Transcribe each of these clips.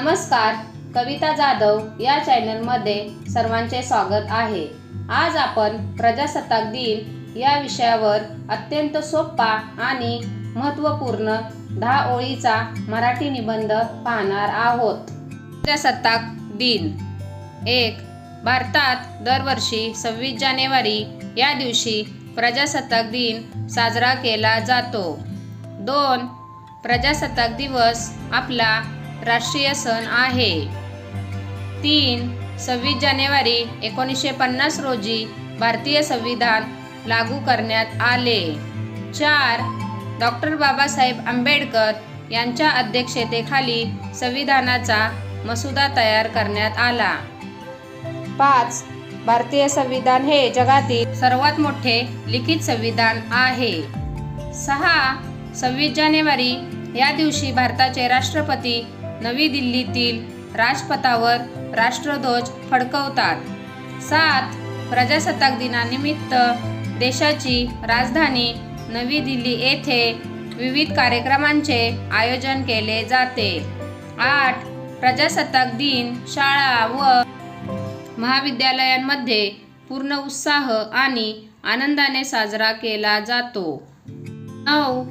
नमस्कार कविता जाधव या चॅनलमध्ये सर्वांचे स्वागत आहे. आज आपण प्रजासत्ताक दिन या विषयावर अत्यंत सोपा आणि महत्त्वपूर्ण दहा ओळीचा मराठी निबंध पाहणार आहोत. प्रजासत्ताक दिन. एक भारतात दरवर्षी सव्वीस जानेवारी या दिवशी प्रजासत्ताक दिन साजरा केला जातो. दोन प्रजासत्ताक दिवस आपला राष्ट्रीय सण आहे. तीन सव्वीस जानेवारी एकोणीसशे पन्नास रोजी भारतीय संविधान लागू करण्यात आले. चार डॉक्टर बाबासाहेब आंबेडकर यांच्या अध्यक्षतेखाली संविधानाचा मसुदा तयार करण्यात आला. पाच भारतीय संविधान हे जगातील सर्वात मोठे लिखित संविधान आहे. सहा सव्वीस जानेवारी या दिवशी भारताचे राष्ट्रपती नवी दिल्लीतील राजपथावर राष्ट्रध्वज फडकवतात. सात प्रजासत्ताक दिनानिमित्त देशाची राजधानी नवी दिल्ली येथे विविध कार्यक्रमांचे आयोजन केले जाते. आठ प्रजासत्ताक दिन शाळा व महाविद्यालयांमध्ये पूर्ण उत्साह आणि आनंदाने साजरा केला जातो. नऊ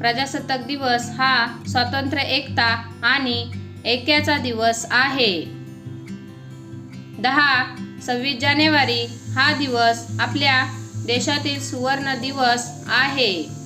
प्रजासत्ताक दिवस हा स्वातंत्र्य एकता आणि ऐक्याचा दिवस आहे. दहा सव्वीस जानेवारी हा दिवस आपल्या देशातील सुवर्ण दिवस आहे.